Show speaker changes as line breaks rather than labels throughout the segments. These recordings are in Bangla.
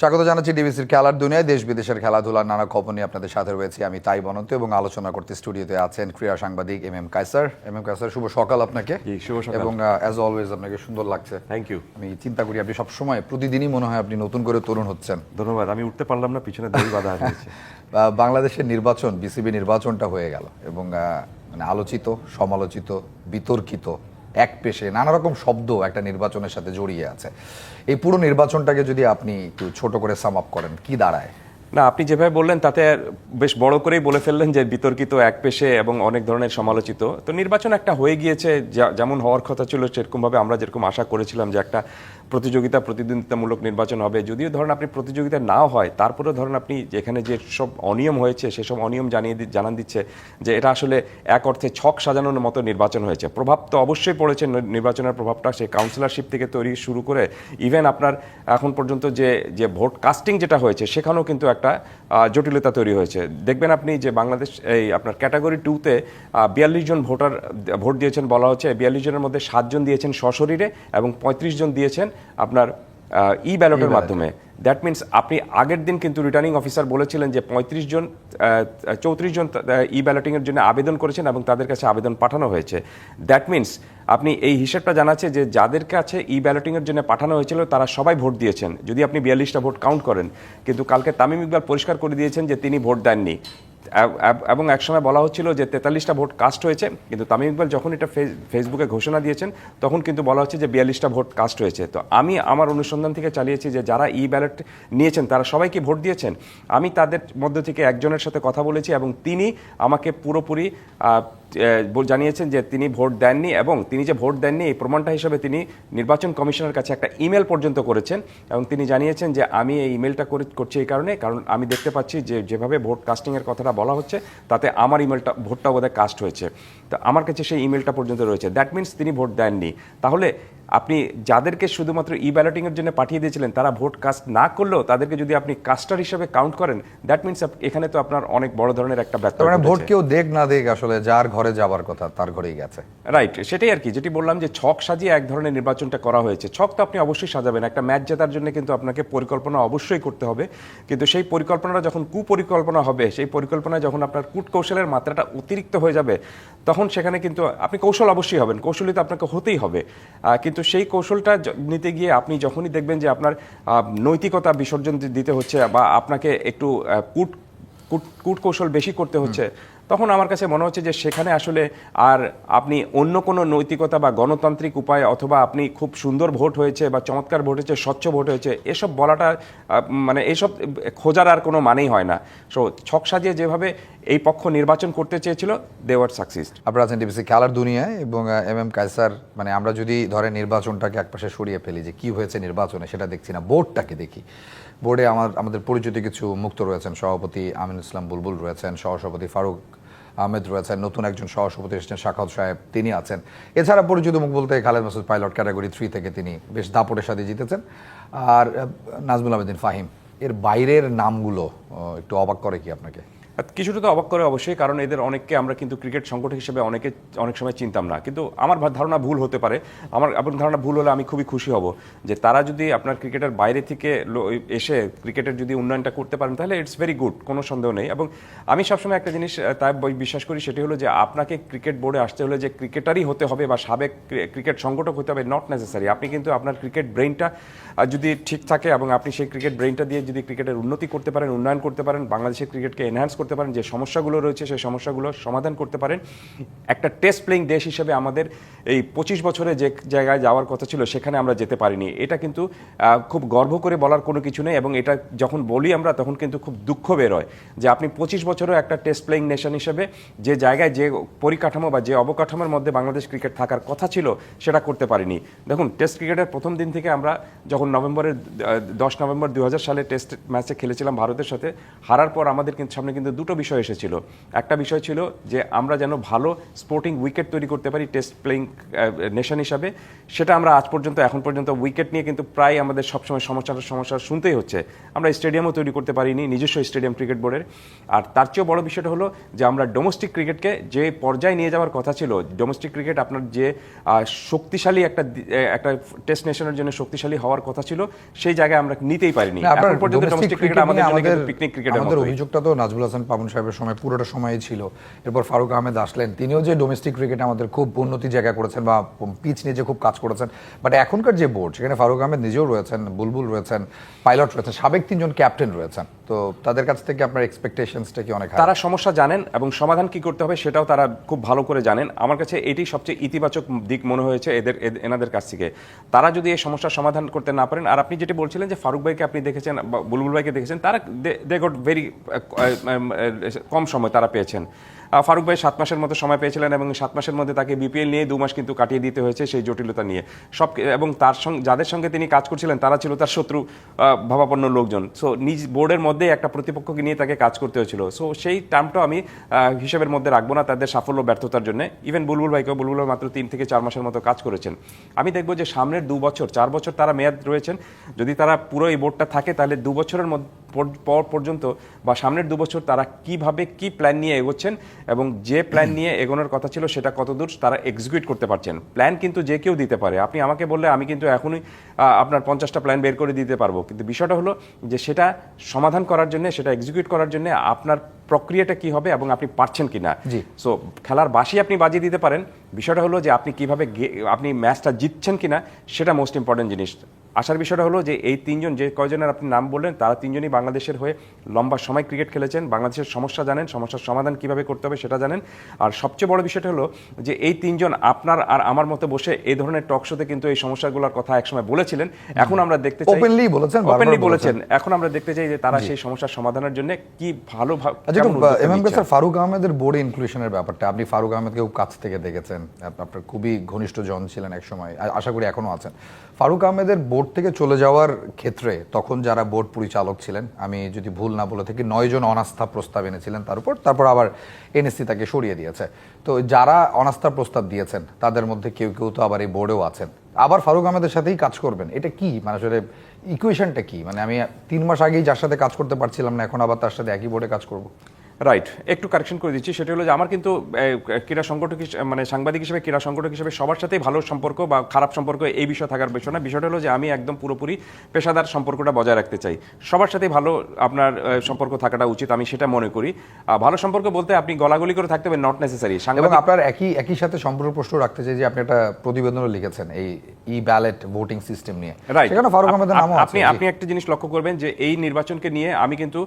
স্বাগত জানাচ্ছি ডিবিসির খেলার দুনিয়ায়। দেশ বিদেশের খেলাধুলার নানা খবর নিয়ে আপনাদের সাথে রয়েছি আমি তাই বনন্ত এবং আলোচনা করতে স্টুডিওতে আছেন ক্রীড়া সাংবাদিক M M Kaiser M M Kaiser শুভ সকাল আপনাকে। এবং অ্যাজ অলওয়েজ আপনাকে সুন্দর লাগছে।
থ্যাংক ইউ
আমি চিন্তা করি আপনি সবসময় প্রতিদিনই মনে হয় আপনি নতুন করে তরুণ হচ্ছেন।
ধন্যবাদ আমি উঠতে পারলাম না পিছনে দড়ি বাধা
বাংলাদেশের নির্বাচন বিসিবি নির্বাচনটা হয়ে গেল এবং মানে আলোচিত সমালোচিত বিতর্কিত এক পেশে নানা রকম শব্দ একটা নির্বাচনের সাথে জড়িয়ে আছে। এই পুরো নির্বাচনটাকে যদি আপনি একটু ছোট করে সাম আপ করেন কি দাঁড়ায়?
না, আপনি যেভাবে বললেন, তাতে বেশ বড় করেই বলে ফেললেন যে বিতর্কিত এক পেশে এবং অনেক ধরনের সমালোচিত। তো নির্বাচন একটা হয়ে গিয়েছে যেমন হওয়ার কথা ছিল, সেরকমভাবে আমরা যেরকম আশা করেছিলাম যে একটা প্রতিযোগিতা, প্রতিদ্বন্দ্বিতামূলক নির্বাচন হবে। যদিও ধরেন আপনি প্রতিযোগিতা নাও হয়, তারপরেও ধরেন আপনি যেখানে যে সব অনিয়ম হয়েছে সেসব অনিয়ম জানিয়ে জানান দিচ্ছে যে এটা আসলে এক অর্থে ছক সাজানোর মতো নির্বাচন হয়েছে। প্রভাব তো অবশ্যই পড়েছে নির্বাচনের প্রভাবটা, সেই কাউন্সিলরশিপ থেকে তৈরি শুরু করে, ইভেন আপনার এখন পর্যন্ত যে যে ভোট, কাস্টিং যেটা হয়েছে, সেখানেও কিন্তু একটা আহ, জটিলতা তৈরি হয়েছে। দেখবেন আপনি যে বাংলাদেশ এই আপনার ক্যাটাগরি টুতে বিয়াল্লিশ জন ভোটার ভোট দিয়েছেন বলা হচ্ছে বিয়াল্লিশ জনের মধ্যে সাতজন দিয়েছেন সশরীরে এবং পঁয়ত্রিশ জন দিয়েছেন আপনার ই ব্যালটের মাধ্যমে। দ্যাট মিন্স আপনি আগের দিন কিন্তু রিটার্নিং অফিসার বলেছিলেন যে পঁয়ত্রিশ জন চৌত্রিশ জন ই ব্যালটিংয়ের জন্য আবেদন করেছেন এবং তাদের কাছে আবেদন পাঠানো হয়েছে। দ্যাট মিন্স আপনি এই হিসেবটা জানাচ্ছে যে যাদের কাছে ই ব্যালটিংয়ের জন্য পাঠানো হয়েছিল তারা সবাই ভোট দিয়েছেন। যদি আপনি বিয়াল্লিশটা ভোট কাউন্ট করেন কিন্তু কালকে তামিম ইকবাল পরিষ্কার করে দিয়েছেন যে তিনি ভোট দেননি। এব- একসময় বলা হচ্ছিল যে তেতাল্লিশটা ভোট কাস্ট হয়েছে, কিন্তু তামিম ইকবাল যখন এটা ফেস- ফেসবুকে ঘোষণা দিয়েছেন, তখন কিন্তু বলা হচ্ছে যে বিয়াল্লিশটা ভোট কাস্ট হয়েছে। তো আমি আমার অনুসন্ধান থেকে চালিয়েছি যে যারা ই ব্যালট নিয়েছেন, তারা সবাইকে ভোট দিয়েছেন। আমি তাদের মধ্য থেকে একজনের সাথে কথা বলেছি এবং তিনি আমাকে পুরোপুরি জানিয়েছেন যে তিনি ভোট দেননি এবং তিনি যে ভোট দেননি, এই প্রমাণটা হিসেবে তিনি নির্বাচন কমিশনের কাছে একটা ইমেল পর্যন্ত করেছেন এবং তিনি জানিয়েছেন যে আমি এই ইমেলটা করে করছি এই কারণে, কারণ আমি দেখতে পাচ্ছি যে যেভাবে ভোট কাস্টিংয়ের কথাটা বলা হচ্ছে, তাতে আমার ইমেলটা ভোটটা বোধহয় কাস্ট হয়েছে। তো আমার কাছে সেই ইমেলটা পর্যন্ত রয়েছে। দ্যাট মিনস তিনি ভোট দেননি। তাহলে আপনি যাদেরকে শুধুমাত্র ই ব্যালটিংয়ের জন্য পাঠিয়ে দিয়েছিলেন তারা ভোট কাস্ট না করলেও তাদেরকে যদি আপনি কাস্টার হিসেবে কাউন্ট করেন দ্যাট মিন্স এখানে তো আপনার অনেক বড় ধরনের একটা
তার মানে ভোট কেউ দেখ না দেখ আসলে যার ঘরে যাবার কথা তার ঘরেই গেছে।
রাইট সেটাই আর কি যেটি বললাম যে ছক সাজিয়ে এক ধরনের নির্বাচনটা করা হয়েছে। ছক তো আপনি অবশ্যই সাজাবেন একটা ম্যাচ জেতার জন্য কিন্তু আপনাকে পরিকল্পনা অবশ্যই করতে হবে। কিন্তু সেই পরিকল্পনাটা যখন কুপরিকল্পনা হবে সেই পরিকল্পনায় যখন আপনার কূট কৌশলের মাত্রাটা অতিরিক্ত হয়ে যাবে তখন সেখানে কিন্তু আপনি কৌশল অবশ্যই হবেন কৌশলী তো আপনাকে হতেই হবে। কিন্তু সেই কৌশলটা নিতে গিয়ে আপনি যখনই দেখবেন যে আপনার নৈতিকতা বিসর্জন দিতে হচ্ছে বা আপনাকে একটু কূট, কূট- কূটকৌশল বেশি করতে হচ্ছে তখন আমার কাছে মনে হচ্ছে যে সেখানে আসলে আর আপনি অন্য কোনো নৈতিকতা বা গণতান্ত্রিক উপায় অথবা আপনি খুব সুন্দর ভোট হয়েছে বা চমৎকার ভোট হয়েছে, স্বচ্ছ ভোট হয়েছে, এসব বলাটা মানে এসব খোঁজার আর কোনো মানেই হয় না। সো ছক সাজিয়ে যেভাবে এই পক্ষ নির্বাচন করতে চেয়েছিল দে ওয়ার সাকসিস
আপনারা আছেন ডিবিসি খেলার দুনিয়ায় এবং এম এম কাইসার মানে আমরা যদি ধরেন নির্বাচনটাকে একপাশে সরিয়ে ফেলি যে কি হয়েছে নির্বাচনে সেটা দেখছি না বোর্ডটাকে দেখি। বোর্ডে আমার, আমাদের পরিচিত কিছু মুক্ত রয়েছেন। সভাপতি আমিন ইসলাম বুলবুল রয়েছেন, সহসভাপতি ফারুক আহমেদ রয়েছেন, নতুন একজন সহসভাপতি এসেছেন শাখাত সাহেব তিনি আছেন। এছাড়া পরিচিত মুখ বলতে Khaled Masud pilot category three থেকে তিনি বেশ দাপটের সাথে জিতেছেন। আর নাজমুল আবেদিন ফাহিম, এর বাইরের নামগুলো একটু অবাক করে কি আপনাকে?
কিছুটা তো অবাক করে অবশ্যই, কারণ এদের অনেককে আমরা কিন্তু ক্রিকেট সংগঠক হিসেবে অনেকে, অনেক সময় চিনতাম না। কিন্তু আমার ধারণা ভুল হতে পারে। আমার, আপনার ধারণা ভুল হলে আমি খুবই খুশি হব যে তারা যদি আপনার ক্রিকেটের বাইরে থেকে এসে ক্রিকেটের যদি উন্নয়নটা করতে পারেন, তাহলে ইটস ভেরি গুড কোনো সন্দেহ নেই। এবং আমি সবসময় একটা জিনিস তাই বিশ্বাস করি, সেটি হলো যে আপনাকে ক্রিকেট বোর্ডে আসতে হলে যে ক্রিকেটারই হতে হবে বা সাবেক ক্রিকেট সংগঠক হতে হবে নট নেসেসারি আপনি কিন্তু আপনার ক্রিকেট ব্রেইনটা যদি ঠিক থাকে এবং আপনি সেই ক্রিকেট ব্রেইনটা দিয়ে যদি ক্রিকেটের উন্নতি করতে পারেন, উন্নয়ন করতে পারেন, বাংলাদেশের ক্রিকেটকে এনহ্যান্স করতে পারেন, যে সমস্যাগুলো রয়েছে সেই সমস্যাগুলো সমাধান করতে পারেন। একটা টেস্ট প্লেইং দেশ হিসেবে আমাদের এই পঁচিশ বছরে যে জায়গায় যাওয়ার কথা ছিল, সেখানে আমরা যেতে পারিনি। এটা কিন্তু খুব গর্ব করে বলার কোনো কিছু নেই এবং এটা যখন বলি আমরা, তখন কিন্তু খুব দুঃখ বেরোয় যে আপনি পঁচিশ বছরও একটা টেস্ট প্লেইং নেশন হিসেবে যে জায়গায় যে পরিকাঠামো বা যে অবকাঠামোর মধ্যে বাংলাদেশ ক্রিকেট থাকার কথা ছিল, সেটা করতে পারিনি। দেখুন টেস্ট ক্রিকেটের প্রথম দিন থেকে আমরা যখন নভেম্বরের দশ নভেম্বর দু হাজার সালে টেস্ট ম্যাচে খেলেছিলাম ভারতের সাথে, হারার পর আমাদের কিন্তু সামনে কিন্তু দুটো বিষয় এসেছিল। একটা বিষয় ছিল যে আমরা যেন ভালো স্পোর্টিং উইকেট তৈরি করতে পারি টেস্ট প্লেইং নেশন হিসাবে। সেটা আমরা আজ পর্যন্ত এখন পর্যন্ত উইকেট নিয়ে কিন্তু প্রায় আমাদের সবসময় সমস্যার সমস্যা শুনতেই হচ্ছে। আমরা স্টেডিয়ামও তৈরি করতে পারিনি নিজস্ব স্টেডিয়াম ক্রিকেট বোর্ডের আর তার চেয়েও বড় বিষয়টা হলো যে আমরা ডোমেস্টিক ক্রিকেটকে যে পর্যায়ে নিয়ে যাওয়ার কথা ছিল ডোমেস্টিক ক্রিকেট আপনার যে শক্তিশালী একটা একটা টেস্ট নেশনের জন্য শক্তিশালী হওয়ার কথা ছিল সেই জায়গায় আমরা নিতেই পারিনি। এখন পর্যন্ত ডোমেস্টিক ক্রিকেট আমাদের
নিয়ে
জন্য পিকনিক ক্রিকেটের
আমাদের অভিযোগটা তো নাজবুল হাসান পাবন সাহেবের সময়, পুরোটা সময়ই ছিল। এরপর ফারুক আহমেদ আসলেন। তিনিও যে ডোমেস্টিক ক্রিকেটে আমাদের খুব উন্নতি জায়গা করেছেন বা পিচ নিয়ে যে খুব কাজ করেছেন বাট এখনকার যে বোর্ড সেখানে ফারুক আহমেদ নিজেও রয়েছেন, বুলবুল রয়েছেন পাইলট রয়েছেন, সাবেক তিনজন ক্যাপ্টেন রয়েছেন। তো তাদের কাছ থেকে আপনার এক্সপেকটেশনসটা কি অনেক
তারা সমস্যা জানেন এবং সমাধান কি করতে হবে সেটাও তারা খুব ভালো করে জানেন। আমার কাছে এটি সবচেয়ে ইতিবাচক দিক মনে হয়েছে এদের এনাদের কাছ থেকে। তারা যদি এই সমস্যার সমাধান করতে না পারেন, আর আপনি যেটি বলছিলেন যে ফারুক ভাইকে আপনি দেখেছেন বা বুলবুল ভাইকে দেখেছেন, তারা দে গট ভেরি কম সময় তারা পেয়েছেন। ফারুক ভাই সাত মাসের মতো সময় পেয়েছিলেন এবং সাত মাসের মধ্যে তাকে বিপিএল নিয়ে দু মাস কিন্তু কাটিয়ে দিতে হয়েছে সেই জটিলতা নিয়ে। সব এবং তার সঙ্গে যাদের সঙ্গে তিনি কাজ করছিলেন, তারা ছিল তার শত্রু ভাবাপন্ন লোকজন। সো নিজ বোর্ডের মধ্যে একটা প্রতিপক্ষকে নিয়ে তাকে কাজ করতে হয়েছিল। সো সেই টার্মটাও আমি হিসেবের মধ্যে রাখব না তাদের সাফল্য, ব্যর্থতার জন্য। ইভেন বুলবুল ভাইকেও বুলবুল মাত্র তিন থেকে চার মাসের মতো কাজ করেছেন। আমি দেখব যে সামনের দু বছর, চার বছর তারা মেয়াদ রয়েছেন। যদি তারা পুরো এই বোর্ডটা থাকে, তাহলে দু বছরের মধ্যে পর্যন্ত বা সামনের দু বছর তারা কীভাবে কি প্ল্যান নিয়ে এগোচ্ছেন এবং যে প্ল্যান নিয়ে এগোনোর কথা ছিল সেটা কতদূর তারা এক্সিকিউট করতে পারছেন। প্ল্যান কিন্তু যে কেউ দিতে পারে। আপনি আমাকে বললে আমি কিন্তু এখনই আপনার পঞ্চাশটা প্ল্যান বের করে দিতে পারব। কিন্তু বিষয়টা হলো যে সেটা সমাধান করার জন্য, সেটা এক্সিকিউট করার জন্য আপনার প্রক্রিয়াটা কি হবে এবং আপনি পারছেন কিনা?
জি।
সো খেলার বাসি আপনি বাজিয়ে দিতে পারেন। বিষয়টা হলো যে আপনি কীভাবে আপনি ম্যাচটা জিতছেন কিনা সেটা মোস্ট ইম্পর্টেন্ট জিনিস। আসার বিষয়টা হলো যে এই তিনজন যে কয়জনের আপনি নাম বললেন তারা তিনজনই বাংলাদেশের হয়ে লম্বা সময় ক্রিকেট খেলেছেন বাংলাদেশের সমস্যা জানেন সমস্যার সমাধান কীভাবে করতে হবে সেটা জানেন। আর সবচেয়ে বড় বিষয়টা হলো যে এই তিনজন আপনার আর আমার মতো বসে এই ধরনের টক শোতে কিন্তু এই সমস্যাগুলোর কথা একসময় বলেছিলেন। এখন আমরা দেখতে চাই
Openly বলেছেন,
ওপেনলি।
বলেছেন।
এখন আমরা দেখতে চাই যে তারা সেই সমস্যার সমাধানের জন্য কি ভালো
আচ্ছা। স্যার ফারুক আহমেদের বোর্ডে ইনক্লুশনের ব্যাপারটা আপনি ফারুক আহমেদকে খুব কাছ থেকে দেখেছেন। আপনার খুবই ঘনিষ্ঠ জন ছিলেন এক সময় আশা করি এখনও আছেন। ফারুক আহমেদের বোর্ড থেকে চলে যাওয়ার ক্ষেত্রে তখন যারা বোর্ড পরিচালক ছিলেন আমি যদি ভুল না বলে থাকি নয় জন অনাস্থা প্রস্তাব এনেছিলেন তার উপর তারপর আবার এনএসসি তাকে সরিয়ে দিয়েছে। তো যারা অনাস্থা প্রস্তাব দিয়েছেন তাদের মধ্যে কেউ কেউ তো আবার এই বোর্ডেও আছেন। আবার ফারুক আহমেদের সাথেই কাজ করবেন এটা কি? মানে আসলে ইকুয়েশনটা কি? মানে আমি তিন মাস আগেই যার সাথে কাজ করতে পারছিলাম না, এখন আবার তার সাথে একই বোর্ডে কাজ করব।
রাইট একটু কারেকশন করে দিচ্ছি। সেটা হলো যে আমার কিন্তু ক্রীড়া সংগঠক মানে সাংবাদিক হিসেবে ক্রীড়া সংগঠক হিসেবে সবার সাথেই ভালো সম্পর্ক বা খারাপ সম্পর্ক এই বিষয় থাকার বিষয় না বিষয়টা হলো যে আমি একদম পুরোপুরি পেশাদার সম্পর্কটা বজায় রাখতে চাই। সবার সাথেই ভালো আপনার সম্পর্ক থাকাটা উচিত আমি সেটা মনে করি। ভালো সম্পর্ক বলতে আপনি গলাগলি করে থাকতে হবে নট নেসেসারি সাংবাদিক
আপনার একই একই সাথে সম্পর্ক প্রশ্ন রাখতে চাই যে আপনি একটা প্রতিবেদনও লিখেছেন এই ই ব্যালেট ভোটিং সিস্টেম নিয়ে।
রাইট
সেখানে ফারুক আহমেদের নামও আছে
আপনি আপনি একটা জিনিস লক্ষ্য করবেন যে এই নির্বাচনকে নিয়ে আমি কিন্তু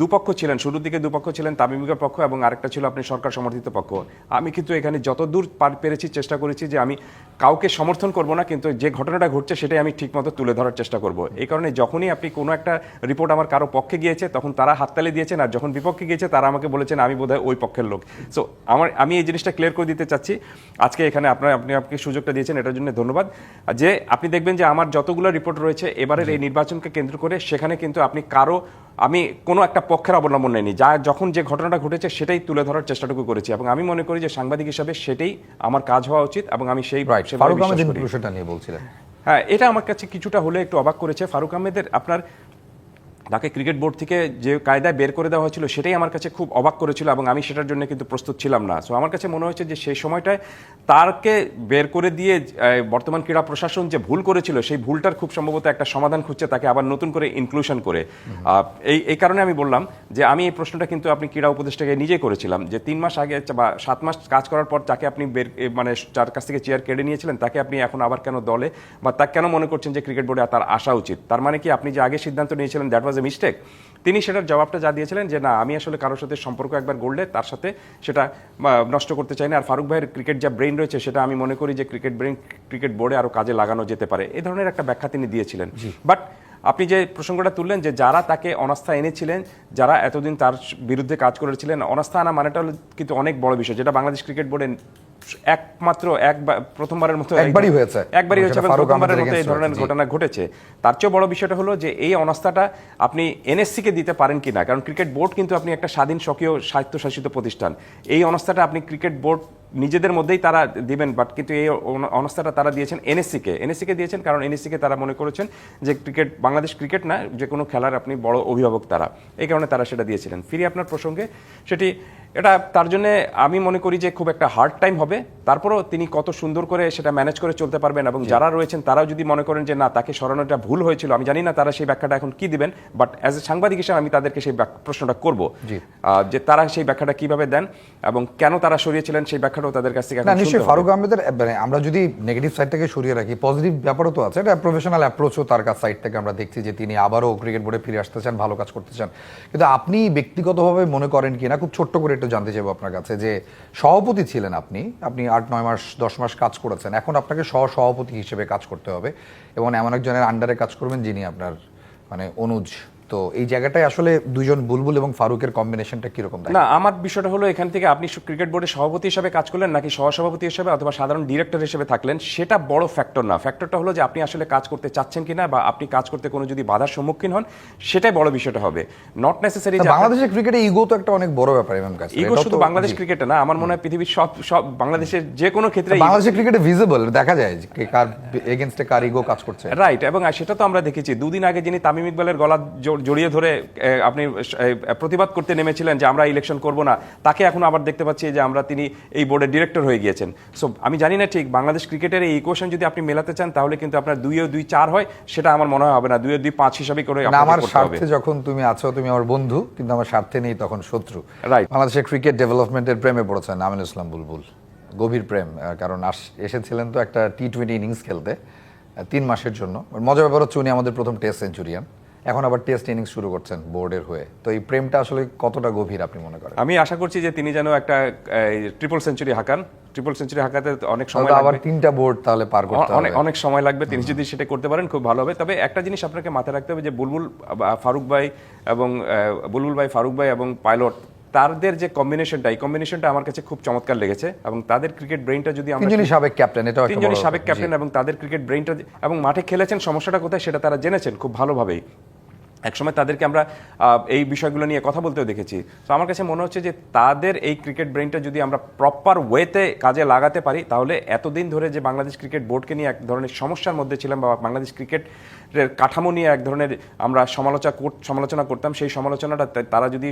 দুপক্ষ ছিলেন শুরুর দিকে দুপক্ষ ছিলেন তামিমিকের পক্ষ এবং আরেকটা ছিল আপনি সরকার সমর্থিত পক্ষ। আমি কিন্তু এখানে যতদূর পার- পেরেছি চেষ্টা করেছি যে আমি কাউকে সমর্থন করব না, কিন্তু যে ঘটনাটা ঘটছে সেটাই আমি ঠিকমতো তুলে ধরার চেষ্টা করব। এই কারণে যখনই আপনি কোনো একটা রিপোর্ট আমার কারও পক্ষে গিয়েছে, তখন তারা হাততালি দিয়েছেন আর যখন বিপক্ষে গিয়েছে তারা আমাকে বলেছেন আমি বোধহয় ওই পক্ষের লোক। সো আমার, আমি এই জিনিসটা ক্লিয়ার করে দিতে চাচ্ছি। আজকে এখানে আপনার, আপনি আপনি সুযোগটা দিয়েছেন, এটার জন্য ধন্যবাদ। যে, আপনি দেখবেন যে আমার যতগুলো রিপোর্ট রয়েছে, এবারের এই নির্বাচনকে কেন্দ্র করে সেখানে কিন্তু আপনি কারও আমি কোনো একটা পক্ষের অবলম্বন নেইনি। যা যখন যে ঘটনাটা ঘটেছে সেটাই তুলে ধরার চেষ্টাটুকু করেছি এবং আমি মনে করি যে সাংবাদিক হিসাবে সেটাই আমার কাজ হওয়া উচিত এবং আমি সেই।
ইনক্লুশনটা নিয়ে বলছিলেন।
হ্যাঁ এটা আমার কাছে কিছুটা হলে একটু অবাক করেছে। ফারুক আহমেদের আপনার তাকে ক্রিকেট বোর্ড থেকে যে কায়দায় বের করে দেওয়া হয়েছিল সেটাই আমার কাছে খুব অবাক করেছিল এবং আমি সেটার জন্য কিন্তু প্রস্তুত ছিলাম না। সো আমার কাছে মনে হয়েছে যে সেই সময়টায় তারকে বের করে দিয়ে বর্তমান ক্রীড়া প্রশাসন যে ভুল করেছিল সেই ভুলটার খুব সম্ভবত একটা সমাধান খুঁজছে তাকে আবার নতুন করে ইনক্লুশন করে। এই এই কারণে আমি বললাম যে আমি এই প্রশ্নটা কিন্তু আপনি ক্রীড়া উপদেষ্টাকে নিজেই করেছিলাম যে তিন মাস আগে বা সাত মাস কাজ করার পর তাকে আপনি বের মানে যার কাছ থেকে চেয়ার কেড়ে নিয়েছিলেন তাকে আপনি এখন আবার কেন দলে বা তা কেন মনে করছেন যে ক্রিকেট বোর্ডে তার আসা উচিত? তার মানে কি আপনি যে আগে সিদ্ধান্ত নিয়েছিলেন দ্যাট ওয়াজ এ মিস্টেক তিনি সেটার জবাবটা যা দিয়েছিলেন যে না আমি আসলে কারোর সাথে সম্পর্ক একবার গড়লে তার সাথে সেটা নষ্ট করতে চাই না। আর ফারুক ভাইয়ের ক্রিকেট যা ব্রেন রয়েছে সেটা আমি মনে করি যে ক্রিকেট ব্রেন ক্রিকেট বোর্ডে আরও কাজে লাগানো যেতে পারে। এই ধরনের একটা ব্যাখ্যা তিনি দিয়েছিলেন। বাট আপনি যে প্রসঙ্গটা তুললেন যে যারা তাকে অনাস্থা এনেছিলেন যারা এতদিন তার বিরুদ্ধে কাজ করেছিলেন অনাস্থা আনা মানেটা হলো কিন্তু অনেক বড় বিষয় যেটা বাংলাদেশ ক্রিকেট বোর্ডে একমাত্র একবার প্রথমবারের মতো
একবারই হয়েছে।
একবারই হয়েছে প্রথমবারের মতো এই ধরনের ঘটনা ঘটেছে। তার চেয়ে বড় বিষয়টা হলো যে এই অনাস্থাটা আপনি এনএসসি কে দিতে পারেন কিনা। কারণ ক্রিকেট বোর্ড কিন্তু আপনি একটা স্বাধীন স্বকীয় স্বায়ত্তশাসিত প্রতিষ্ঠান। এই অনাস্থাটা আপনি ক্রিকেট বোর্ড নিজেদের মধ্যেই তারা দিবেন বাট কিন্তু এই অন- অনাস্থাটা তারা দিয়েছেন এনএসসি কে এনএসসি কে দিয়েছেন কারণ এনএসসি কে তারা মনে করেছেন যে ক্রিকেট বাংলাদেশ ক্রিকেট না যে কোনো খেলার আপনি বড় অভিভাবক তারা। এই কারণে তারা সেটা দিয়েছিলেন। ফিরে আপনার প্রসঙ্গে সেটি এটা তার জন্য আমি মনে করি যে খুব একটা হার্ড টাইম হবে। তারপরও তিনি কত সুন্দর করে সেটা ম্যানেজ করে চলতে পারবেন এবং যারা রয়েছেন তারাও যদি মনে করেন যে না তাকে সরানোটা ভুল হয়েছিল আমি জানি না তারা সেই ব্যাখ্যাটা এখন কি দিবেন বাট অ্যাজ এ সাংবাদিক হিসেবে আমি তাদেরকে সেই প্রশ্নটা করব। যে তারা সেই ব্যাখ্যাটা কীভাবে দেন এবং কেন তারা সরিয়েছিলেন সেই ব্যাখ্যাটাও তাদের কাছ থেকে
নিশ্চয়ই ফারুক আহমেদের মানে আমরা যদি নেগেটিভ সাইড থেকে সরিয়ে রাখি পজিটিভ ব্যাপারও তো আছে এটা প্রফেশনাল অ্যাপ্রোচও তার কাছ সাইড থেকে আমরা দেখছি যে তিনি আবারও ক্রিকেট বোর্ডে ফিরে আসতে চান ভালো কাজ করতে চান। কিন্তু আপনি ব্যক্তিগতভাবে মনে করেন কি না খুব ছোট্ট করে একটু জানতে চাইব আপনার কাছে যে সভাপতি ছিলেন আপনি আপনি আট, নয় মাস, দশ মাস কাজ করেছেন। এখন আপনাকে সহ সভাপতি হিসেবে কাজ করতে হবে এবং এমন একজনের আন্ডারে কাজ করবেন যিনি আপনার মানে অনুজ তো এই জায়গাটায় আসলে দুজন বুলবুল এবং ফারুকের কম্বিনেশনটা কীরকম
না আমার বিষয়টা হলো এখান থেকে আপনি ক্রিকেট বোর্ডের সভাপতি হিসেবে কাজ করলেন নাকি সহসভাপতি হিসেবে অথবা সাধারণ ডিরেক্টর হিসেবে থাকলেন সেটা বড় ফ্যাক্টর না। ফ্যাক্টরটা হলো যে আপনি আসলে কাজ করতে চাচ্ছেন কিনা বা আপনি কাজ করতে কোনো যদি বাধার সম্মুখীন হন সেটাই বড় বিষয়টা হবে। নট নেসেসারি
বাংলাদেশের ক্রিকেটে ইগো তো একটা অনেক বড় ব্যাপার এমএম কাছে
ইগো শুধু বাংলাদেশ ক্রিকেটে না আমার মনে হয় পৃথিবীর সব সব বাংলাদেশের যে কোনো ক্ষেত্রে
বাংলাদেশের ক্রিকেটে ভিজিবল দেখা যায় যে কার এগেনস্টে কার ইগো কাজ করছে।
রাইট এবং সেটা তো আমরা দেখেছি। দুদিন আগে যিনি তামিম ইকবালের গলা জড়িয়ে ধরে আপনি প্রতিবাদ করতে নেমেছিলেন যে আমরা ইলেকশন করব না। তাকে এখন আবার দেখতে পাচ্ছি যে আমরা তিনি এই বোর্ডের ডিরেক্টর হয়ে গিয়েছেন। সো আমি জানি না ঠিক বাংলাদেশ ক্রিকেটের এই ইকুয়েশন যদি আপনি মেলাতে চান তাহলে কিন্তু আপনার দুইও দুই চার হয় সেটা আমার মনে হয় হবে না। দুইও দুই পাঁচ হিসাবে করে
আমার স্বার্থে যখন তুমি আছো তুমি আমার বন্ধু কিন্তু আমার স্বার্থে নেই তখন শত্রু।
Right.
বাংলাদেশের ক্রিকেট ডেভেলপমেন্টের প্রেমে পড়েছেন আমিনুল ইসলাম বুলবুল। গভীর প্রেম কারণ আস- এসেছিলেন তো একটা টি টোয়েন্টি ইনিংস খেলতে তিন মাসের জন্য। মজার ব্যাপার হচ্ছে উনি আমাদের প্রথম টেস্ট সেঞ্চুরিয়ান এখন আবার টেস্ট ইনিংস শুরু করছেন বোর্ডের হয়ে। তো এই প্রেমটা আসলে কতটা গভীর আপনি মনে করেন?
আমি আশা করছি যে তিনি যেন একটা ট্রিপল সেঞ্চুরি হাঁকান। ট্রিপল সেঞ্চুরি হাঁকাতে অনেক সময়
আবার তিনটা বোর্ড তাহলে পার করতে
অনেক অনেক সময় লাগবে। তিনি যদি সেটা করতে পারেন খুব ভালো হবে। তবে একটা জিনিস আপনাকে মাথায় রাখতে হবে যে বুলবুল ফারুক ভাই এবং বুলবুল ভাই ফারুক ভাই এবং পাইলট তাদের যে কম্বিনেশনটা এই কম্বিনেশনটা আমার কাছে খুব চমৎকার লেগেছে এবং তাদের ক্রিকেট ব্রেইনটা যদি আমরা
তিনজনই সাবেক ক্যাপ্টেন একটা
তিনজনই সাবেক ক্যাপ্টেন এবং তাদের ক্রিকেট ব্রেইনটা এবং মাঠে খেলেছেন সমস্যাটা কোথায় সেটা তারা জেনেছেন খুব ভালোভাবেই। একসময় তাদেরকে আমরা এই বিষয়গুলো নিয়ে কথা বলতেও দেখেছি। তো আমার কাছে মনে হচ্ছে যে তাদের এই ক্রিকেট ব্রেইনটা যদি আমরা প্রপার ওয়েতে কাজে লাগাতে পারি, তাহলে এতদিন ধরে যে বাংলাদেশ ক্রিকেট বোর্ডকে নিয়ে এক ধরনের সমস্যার মধ্যে ছিলাম বা বাংলাদেশ ক্রিকেটের কাঠামো নিয়ে এক ধরনের আমরা সমালোচনা সমালোচনা করতাম, সেই সমালোচনাটা তারা যদি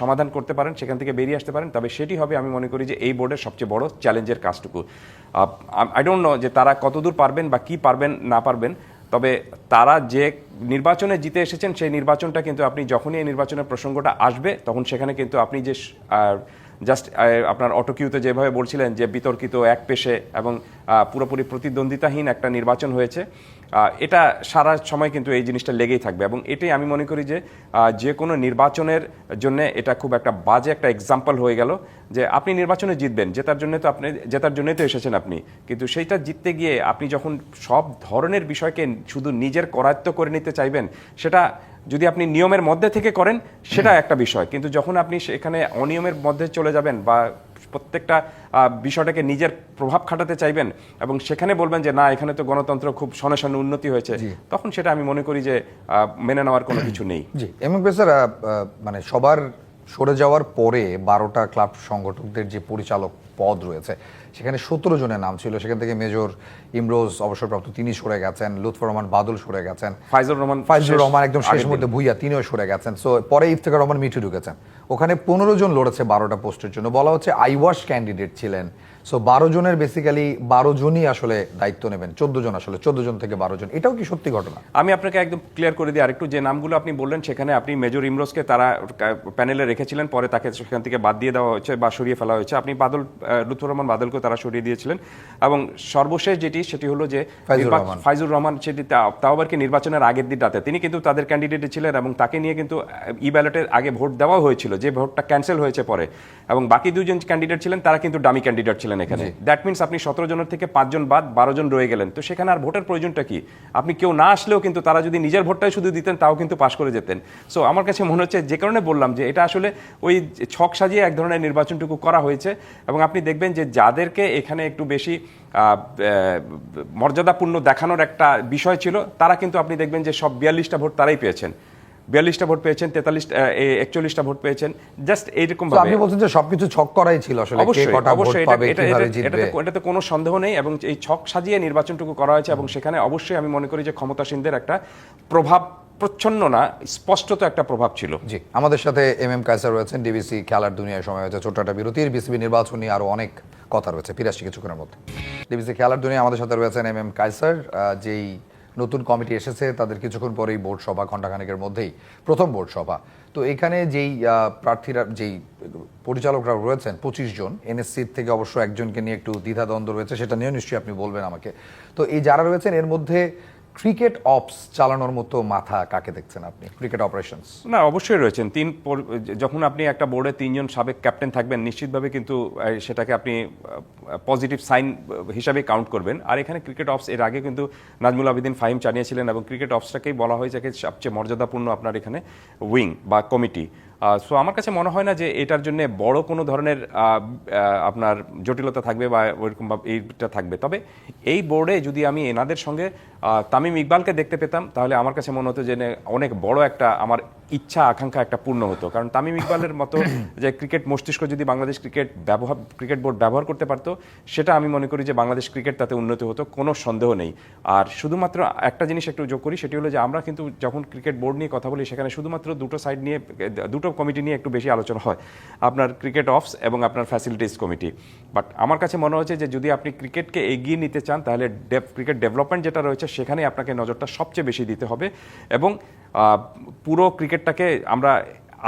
সমাধান করতে পারেন, সেখান থেকে বেরিয়ে আসতে পারেন, তবে সেটি হবে আমি মনে করি যে এই বোর্ডের সবচেয়ে বড় চ্যালেঞ্জের কাজটুকু। আই ডোন্ট নো যে তারা কতদূর পারবেন বা কি পারবেন, না পারবেন তবে তারা যে নির্বাচনে জিতে এসেছেন, সেই নির্বাচনটা কিন্তু আপনি যখনই এই নির্বাচনের প্রসঙ্গটা আসবে, তখন সেখানে কিন্তু আপনি যে জাস্ট আপনার অটোকিউতে যেভাবে বলছিলেন যে বিতর্কিত এক পেশে এবং পুরোপুরি প্রতিদ্বন্দ্বিতাহীন একটা নির্বাচন হয়েছে। এটা সারা সময় কিন্তু এই জিনিসটা লেগেই থাকবে। এবং এটাই আমি মনে করি যে যে কোনো নির্বাচনের জন্য এটা খুব একটা বাজে একটা এক্সাম্পল হয়ে গেল যে আপনি নির্বাচনে জিতবেন জেতার জন্য তো আপনি জেতার জন্যই তো এসেছেন আপনি। কিন্তু সেইটা জিততে গিয়ে আপনি যখন সব ধরনের বিষয়কে শুধু নিজের করায়ত্ব করে নিতে চাইবেন, সেটা যদি আপনি নিয়মের মধ্যে থেকে করেন সেটা একটা বিষয়। কিন্তু যখন আপনি সেখানে অনিয়মের মধ্যে চলে যাবেন বা প্রত্যেকটা বিষয়টাকে নিজের প্রভাব খাটাতে চাইবেন এবং সেখানে বলবেন যে না এখানে তো গণতন্ত্র খুব সনে সনে উন্নতি হয়েছে তখন সেটা আমি মনে করি যে মেনে নেওয়ার কোনো কিছু নেই।
জি। এম এম স্যার মানে সবার সরে যাওয়ার পরে বারোটা ক্লাব সংগঠকদের যে পরিচালক পদ রয়েছে সেখানে সতেরো জনের নাম ছিল। সেখান থেকে মেজর ইমরোজ অবসরপ্রাপ্ত তিনি সরে গেছেন লুৎফর রহমান বাদল সরে গেছেন
ফাইজুর রহমান
ফাইজুর রহমান একদম শেষ মধ্যে। ভুইয়া তিনিও সরে গেছেন। সো পরে ইফতেখার রহমান মিঠু ঢুকেছেন। ওখানে পনেরো জন লড়েছে বারোটা পোস্টের জন্য। বলা হচ্ছে আইওয়াশ ক্যান্ডিডেট ছিলেন সো বারো জনের বেসিক্যালি বারো জনই আসলে দায়িত্ব নেবেন। চোদ্দ জন আসলে চোদ্দ জন থেকে বারো জন। এটাও কি সত্যি ঘটনা?
আমি আপনাকে একদম ক্লিয়ার করে দিই। আরেকটু যে নামগুলো আপনি বললেন সেখানে আপনি মেজর ইমরোজকে তারা প্যানেলে রেখেছিলেন। পরে তাকে সেখান থেকে বাদ দিয়ে দেওয়া হয়েছে বা সরিয়ে ফেলা হয়েছে। আপনি বাদল লুৎফর রহমান বাদলকে তারা সরিয়ে দিয়েছিলেন। এবং সর্বশেষ যেটি সেটি হলো যে
ফাইজুর রহমান।
ফাইজুর রহমান সেটি তাও আবার কি নির্বাচনের আগের দিন রাতে তিনি কিন্তু তাদের ক্যান্ডিডেট ছিলেন এবং তাকে নিয়ে কিন্তু ই ব্যালটের আগে ভোট দেওয়া হয়েছিল। যে ভোটটা ক্যান্সেল হয়েছে পরে। এবং বাকি দুজন ক্যান্ডিডেট ছিলেন তারা কিন্তু ডামি ক্যান্ডিডেট ছিলেন। ছিলেন এখানে। দ্যাট মিনস আপনি সতেরো জনের থেকে পাঁচজন বাদ বারো জন রয়ে গেলেন। তো সেখানে আর ভোটের প্রয়োজনটা কি? আপনি কেউ না আসলেও কিন্তু তারা যদি নিজের ভোটটাই শুধু দিতেন তাও কিন্তু পাশ করে যেতেন। সো আমার কাছে মনে হচ্ছে যে কারণে বললাম যে এটা আসলে ওই ছক সাজিয়ে এক ধরনের নির্বাচনটুকু করা হয়েছে এবং আপনি দেখবেন যে যাদেরকে এখানে একটু বেশি মর্যাদাপূর্ণ দেখানোর একটা বিষয় ছিল তারা কিন্তু আপনি দেখবেন যে সব বিয়াল্লিশটা ভোট তারাই পেয়েছেন। বিয়াল্লিশটা ভোট পেয়েছেন তেতাল্লিশ একচল্লিশটা ভোট পেয়েছেন জাস্ট এইরকম
আপনি বলছেন যে সবকিছু ছক করাই ছিল আসলে
অবশ্যই অবশ্যই এটাতে কোনো সন্দেহ নেই এবং এই ছক সাজিয়ে নির্বাচনটুকু করা হয়েছে এবং সেখানে অবশ্যই আমি মনে করি যে ক্ষমতাসীনদের একটা প্রভাব প্রচ্ছন্ন না স্পষ্টত একটা প্রভাব ছিল।
জি আমাদের সাথে এম এম কায়সার রয়েছেন ডিবিসি খেলার দুনিয়ায় সময় হয়েছে ছোট্ট একটা বিরতির বিসিবি নির্বাচন নিয়ে আরও অনেক কথা রয়েছে ফিরে আসছি কিছুক্ষণের মধ্যে। ডিবিসি খেলার দুনিয়া আমাদের সাথে রয়েছেন এম এম কায়সার যেই নতুন কমিটি এসেছে, তাদের কিছুক্ষণ পরেই বোর্ড সভা ঘণ্টাখানেকের মধ্যেই, প্রথম বোর্ড সভা। তো এখানে যেই প্রার্থীরা, যেই পরিচালকরা রয়েছেন, পঁচিশ জন এনএসসির থেকে অবশ্য একজনকে নিয়ে একটু দ্বিধাদ্বন্দ্ব রয়েছে, সেটা নিয়েও নিশ্চয়ই আপনি বলবেন আমাকে। তো এই যারা রয়েছেন, এর মধ্যে ক্রিকেট অপস চালানোর মতো মাথা কাকে দেখছেন আপনি? Cricket operations.
না, অবশ্যই রয়েছেন। তিন যখন আপনি একটা বোর্ডে তিনজন সাবেক ক্যাপ্টেন থাকবেন, নিশ্চিতভাবে কিন্তু সেটাকে আপনি পজিটিভ সাইন হিসাবে কাউন্ট করবেন। আর এখানে ক্রিকেট অফস এর আগে কিন্তু নাজমুল আবেদিন ফাহিম জানিয়েছিলেন এবং ক্রিকেট অফসটাকেই বলা হয় যাকে সবচেয়ে মর্যাদাপূর্ণ আপনার এখানে উইং বা কমিটি। সো আমার কাছে মনে হয় না যে এটার জন্য বড় কোনো ধরনের আপনার জটিলতা থাকবে বা ওইরকম এইটা থাকবে। তবে এই বোর্ডে যদি আমি এনাদের সঙ্গে তামিম ইকবালকে দেখতে পেতাম, তাহলে আমার কাছে মনে হতো যে অনেক বড় একটা আমার ইচ্ছা, আকাঙ্ক্ষা একটা পূর্ণ হতো। কারণ তামিম ইকবালের মতো যে ক্রিকেট মস্তিষ্ক যদি বাংলাদেশ ক্রিকেট ব্যবহার, ক্রিকেট বোর্ড ব্যবহার করতে পারতো, সেটা আমি মনে করি যে বাংলাদেশ ক্রিকেট তাতে উন্নতি হতো, কোনো সন্দেহ নেই। আর শুধুমাত্র একটা জিনিস একটু যোগ করি, সেটি হলো যে আমরা কিন্তু যখন ক্রিকেট বোর্ড নিয়ে কথা বলি, সেখানে শুধুমাত্র দুটো সাইড নিয়ে, দুটো কমিটি নিয়ে একটু বেশি আলোচনা হয়। আপনার ক্রিকেট অফস এবং আপনার ফ্যাসিলিটিস কমিটি। বাট আমার কাছে মনে হচ্ছে যে যদি আপনি ক্রিকেটকে এগিয়ে নিতে চান, তাহলে ক্রিকেট ডেভেলপমেন্ট যেটা রয়েছে সেখানে আপনাকে নজরটা সবচেয়ে বেশি দিতে হবে। এবং পুরো পুরো ক্রিকেটটাকে আমরা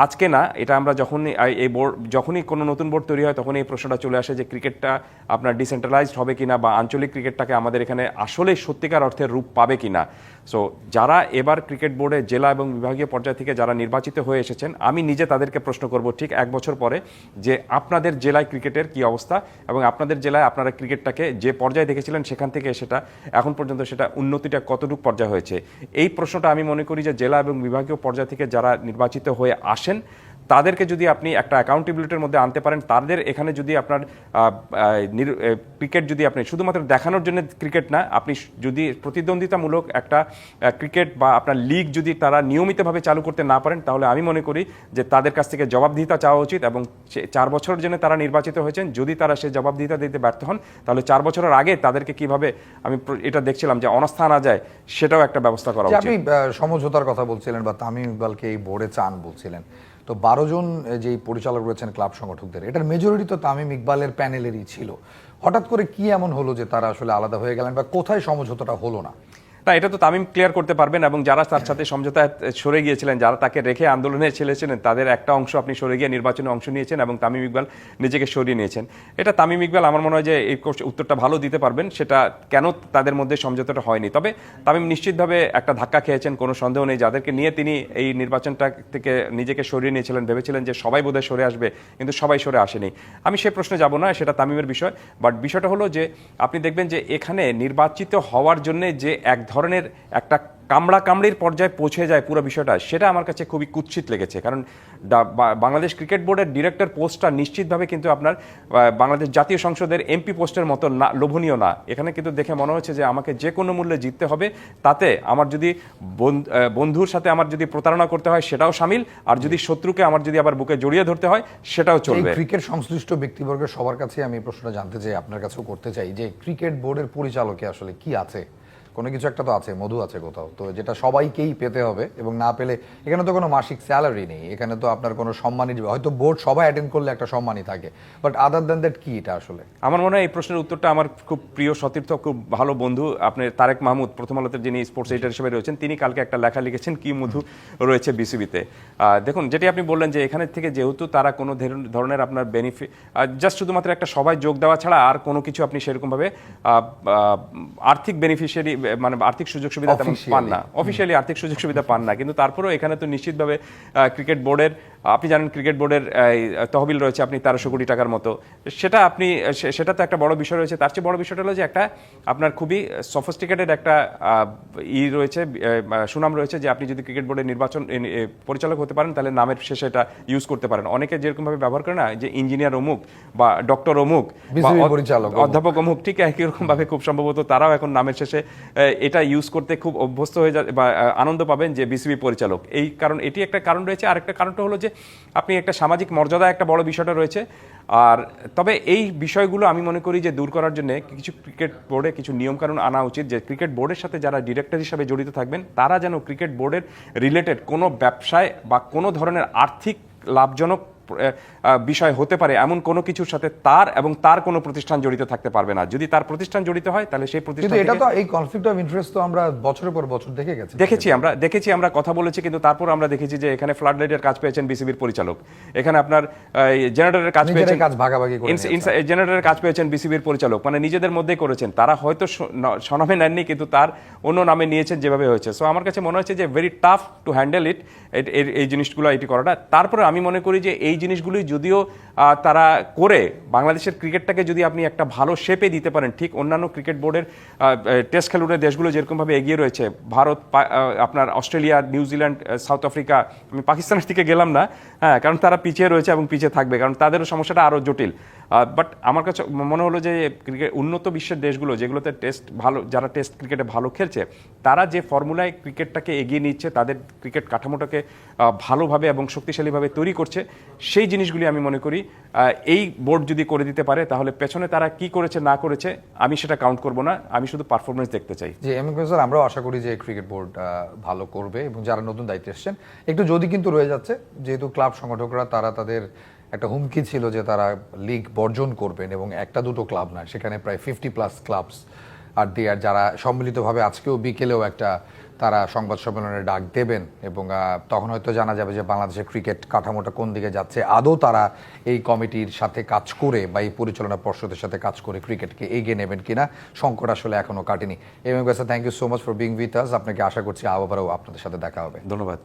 আজকে না, এটা আমরা যখনই এই বোর্ড, যখনই কোনো নতুন বোর্ড তৈরি হয় তখন এই প্রশ্নটা চলে আসে যে ক্রিকেটটা আপনার ডিসেন্ট্রালাইজড হবে কিনা বা আঞ্চলিক ক্রিকেটটাকে আমাদের এখানে আসলে সত্যিকার অর্থে রূপ পাবে কিনা। সো যারা এবার ক্রিকেট বোর্ডে জেলা এবং বিভাগীয় পর্যায় থেকে যারা নির্বাচিত হয়ে এসেছেন, আমি নিজে তাদেরকে প্রশ্ন করব ঠিক এক বছর পরে যে আপনাদের জেলায় ক্রিকেটের কি অবস্থা এবং আপনাদের জেলায় আপনারা ক্রিকেটটাকে যে পর্যায়ে দেখেছিলেন সেখান থেকে সেটা, এখন পর্যন্ত সেটা উন্নতিটা কতটুকু পর্যায়ে হয়েছে? এই প্রশ্নটা আমি মনে করি যে জেলা এবং বিভাগীয় পর্যায় থেকে যারা নির্বাচিত হয়ে আসেন তাদেরকে যদি আপনি একটা অ্যাকাউন্টেবিলিটির মধ্যে আনতে পারেন তাদের এখানে যদি আপনার ক্রিকেট যদি আপনি শুধুমাত্র দেখানোর জন্য ক্রিকেট না আপনি যদি প্রতিদ্বন্দ্বিতামূলক একটা ক্রিকেট বা আপনার লিগ যদি তারা নিয়মিতভাবে চালু করতে না পারেন তাহলে আমি মনে করি যে তাদের কাছ থেকে জবাবদিহিতা চাওয়া উচিত এবং চার বছরের জন্য তারা নির্বাচিত হয়েছেন। যদি তারা সে জবাবদিহিতা দিতে ব্যর্থ হন তাহলে চার বছরের আগে তাদেরকে কীভাবে আমি এটা দেখছিলাম যে অনাস্থা না যায় সেটাও একটা ব্যবস্থা করা উচিত।
আপনি সমঝোতার কথা বলছিলেন বা তামিম ইকবালকে এই বোর্ডে চান বলছিলেন। তো বারো জন যেই পরিচালক রয়েছেন ক্লাব সংগঠকদের, এটার মেজরিটি তো তামিম ইকবালের প্যানেলেরই ছিল। হঠাৎ করে কি এমন হলো যে তারা আসলে আলাদা হয়ে গেলেন বা কোথায় সমঝোতাটা হলো না?
না, এটা তো তামিম ক্লিয়ার করতে পারবেন এবং যারা তার সাথে সমঝোতায় সরে গিয়েছিলেন, যারা তাকে রেখে আন্দোলনে ছেলেছিলেন তাদের একটা অংশ আপনি সরে গিয়ে নির্বাচনে অংশ নিয়েছেন এবং তামিম ইকবাল নিজেকে সরিয়ে নিয়েছেন। এটা তামিম ইকবাল আমার মনে হয় যে এই উত্তরটা ভালো দিতে পারবেন, সেটা কেন তাদের মধ্যে সমঝোতাটা হয়নি। তবে তামিম নিশ্চিতভাবে একটা ধাক্কা খেয়েছেন, কোনো সন্দেহ নেই। যাদেরকে নিয়ে তিনি এই নির্বাচনটা থেকে নিজেকে সরিয়ে নিয়েছিলেন, ভেবেছিলেন যে সবাই বোধহয় সরে আসবে, কিন্তু সবাই সরে আসেনি। আমি সে প্রশ্নে যাব না, সেটা তামিমের বিষয় বাট বিষয়টা হলো যে আপনি দেখবেন যে এখানে নির্বাচিত হওয়ার জন্য যে এক ধরনের একটা কামড়া কামড়ির পর্যায়ে পৌঁছে যায় পুরো বিষয়টা সেটা আমার কাছে খুবই কুৎসিত লেগেছে। কারণ বাংলাদেশ ক্রিকেট বোর্ডের ডিরেক্টর পোস্টটা নিশ্চিতভাবে কিন্তু আপনার বাংলাদেশ জাতীয় সংসদের এমপি পোস্টের মতো না লোভনীয় না। এখানে কিন্তু দেখে মনে হচ্ছে যে আমাকে যে কোনো মূল্যে জিততে হবে তাতে আমার যদি বন- বন্ধুর সাথে আমার যদি প্রতারণা করতে হয় সেটাও সামিল আর যদি শত্রুকে আমার যদি আবার বুকে জড়িয়ে ধরতে হয় সেটাও চলবে।
ক্রিকেট সংশ্লিষ্ট ব্যক্তিবর্গের সবার কাছে আমি এই প্রশ্নটা জানতে চাই আপনার কাছেও করতে চাই যে ক্রিকেট বোর্ডের পরিচালকে আসলে কি আছে? কোনো কিছু একটা তো আছে, মধু আছে কোথাও। তো যেটা সবাইকেই পেতে হবে এবং না পেলে এখানে তো কোনো মাসিক স্যালারি নেই। এখানে তো আপনার কোনো সম্মানই হয়তো বোর্ড সবাই অ্যাটেন্ড করলে একটা সম্মানই থাকে। বাট আদার দ্যান দ্যাট কি এটা আসলে?
আমার মনে হয় এই প্রশ্নের উত্তরটা আমার খুব প্রিয় সতীর্থ, খুব ভালো বন্ধু আপনি তারেক মাহমুদ, প্রথম আলোতে যিনি স্পোর্টস এডিটর হিসেবে রয়েছেন, তিনি কালকে একটা লেখা লিখেছেন, কি মধু রয়েছে বিসিবিতে দেখুন, যেটি আপনি বললেন যে এখানে থেকে যেহেতু তারা কোনো ধরন- ধরনের আপনার বেনিফিট জাস্ট শুধুমাত্র একটা সবাই যোগ দেওয়া ছাড়া আর কোনো কিছু আপনি সেরকমভাবে আর্থিক বেনিফিশিয়ারি মানে আর্থিক সুযোগ সুবিধা তেমন পান না। অফিসিয়ালি আর্থিক সুযোগ সুবিধা পান না। কিন্তু তারপরেও এখানে তো নিশ্চিতভাবে ক্রিকেট বোর্ডের আপনি জানেন ক্রিকেট বোর্ডের তহবিল রয়েছে আপনি তেরোশো কোটি টাকার মতো। সেটা আপনি সেটা তো একটা বড় বিষয় রয়েছে। তার চেয়ে বড় বিষয়টা হলো যে একটা আপনার খুবই সফিস্টিকেটেড একটা ই রয়েছে সুনাম রয়েছে যে আপনি যদি ক্রিকেট বোর্ডের নির্বাচন পরিচালক হতে পারেন তাহলে নামের শেষে এটা ইউজ করতে পারেন। অনেকে যেরকম ভাবে ব্যবহার করে না যে ইঞ্জিনিয়ার অমুক বা ডক্টর অমুক অধ্যাপক অমুক। ঠিক একই রকম ভাবে খুব সম্ভবত তারাও এখন নামের শেষে এটা ইউজ করতে খুব অভ্যস্ত হয়ে যায় বা আনন্দ পাবেন যে বিসিবি পরিচালক। এই কারণ এটি একটা কারণ রয়েছে। আর একটা কারণটা হলো যে, আপনি একটা সামাজিক মর্যাদা একটা বড় বিষয়টা রয়েছে। আর তবে এই বিষয়গুলো আমি মনে করি যে দূর করার জন্য কিছু ক্রিকেট বোর্ডে কিছু নিয়মকানুন আনা উচিত যে ক্রিকেট বোর্ডের সাথে যারা ডিরেক্টর হিসাবে জড়িত থাকবেন, তারা যেন ক্রিকেট বোর্ডের রিলেটেড কোনো ব্যবসায় বা কোনো ধরনের আর্থিক লাভজনক বিষয় হতে পারে এমন কোনো কিছুর সাথে তার এবং তার কোনো প্রতিষ্ঠান জড়িত থাকতে পারবে না। যদি তার প্রতিষ্ঠান জড়িত হয় তাহলে সেই প্রতিষ্ঠান
এটা তো এই কনফ্লিক্ট অফ ইন্টারেস্ট তো আমরা বছরের পর বছর দেখে গেছি।
দেখেছি আমরা দেখেছি আমরা কথা বলেছি কিন্তু তারপর আমরা দেখেছি যে এখানে ফ্লাড লাইটের কাজ পেয়েছেন বিসিবির পরিচালক। এখানে আপনার জেনারেটরের কাজ পেয়েছেন
কাজ ভাগাভাগি
জেনারেটরের কাজ পেয়েছেন বিসিবির পরিচালক। মানে নিজেদের মধ্যেই করেছেন। তারা হয়তো স- ন- স্বনামে নেননি কিন্তু তার অন্য নামে নিয়েছেন যেভাবে হয়েছে। সো আমার কাছে মনে হচ্ছে যে very tough to handle it এই জিনিসগুলো এটি করাটা। তারপরে আমি মনে করি যে এই জিনিসগুলি যদিও তারা করে, বাংলাদেশের ক্রিকেটটাকে যদি আপনি একটা ভালো শেপে দিতে পারেন, ঠিক অন্যান্য ক্রিকেট বোর্ডের টেস্ট খেলুড়ে দেশগুলো যেরকমভাবে এগিয়ে রয়েছে, ভারত আপনার অস্ট্রেলিয়া নিউজিল্যান্ড সাউথ আফ্রিকা, আমি পাকিস্তানের দিকে গেলাম না হ্যাঁ কারণ তারা পিছিয়ে রয়েছে এবং পিছিয়ে থাকবে, কারণ তাদেরও সমস্যাটা আরও জটিল। বাট আমার কাছে মনে হলো যে ক্রিকেট উন্নত বিশ্বের দেশগুলো যেগুলোতে টেস্ট ভালো, যারা টেস্ট ক্রিকেটে ভালো খেলছে, তারা যে ফর্মুলায় ক্রিকেটটাকে এগিয়ে নিচ্ছে, তাদের ক্রিকেট কাঠামোটাকে ভালোভাবে এবং শক্তিশালীভাবে তৈরি করছে, সেই জিনিসগুলি আমি মনে করি এই বোর্ড যদি করে দিতে পারে, তাহলে পেছনে তারা কি করেছে, না করেছে, আমি সেটা কাউন্ট করব না, আমি শুধু পারফরমেন্স দেখতে চাই।
যে এম স্যার, আমরাও আশা করি যে ক্রিকেট বোর্ড ভালো করবে এবং যারা নতুন দায়িত্বে এসছেন, একটু যদি কিন্তু রয়ে যাচ্ছে, যেহেতু ক্লাব সংগঠকরা, তারা তাদের একটা হুমকি ছিল যে তারা লিগ বর্জন করবেন এবং একটা দুটো ক্লাব নয় সেখানে প্রায় ফিফটি প্লাস ক্লাবস আর দিয়ে, আর যারা সম্মিলিতভাবে আজকেও বিকেলেও একটা তারা সংবাদ সম্মেলনের ডাক দেবেন এবং তখন হয়তো জানা যাবে যে বাংলাদেশের ক্রিকেট কাঠামোটা কোন দিকে যাচ্ছে। আদৌ তারা এই কমিটির সাথে কাজ করে বা এই পরিচালনা পর্ষদের সাথে কাজ করে ক্রিকেটকে এগিয়ে নেবেন কিনা, সংকট আসলে এখনও কাটেনি। এম এবং thank you so much for being with us আপনাকে আশা করছি আবারও আপনাদের সাথে দেখা হবে।
ধন্যবাদ।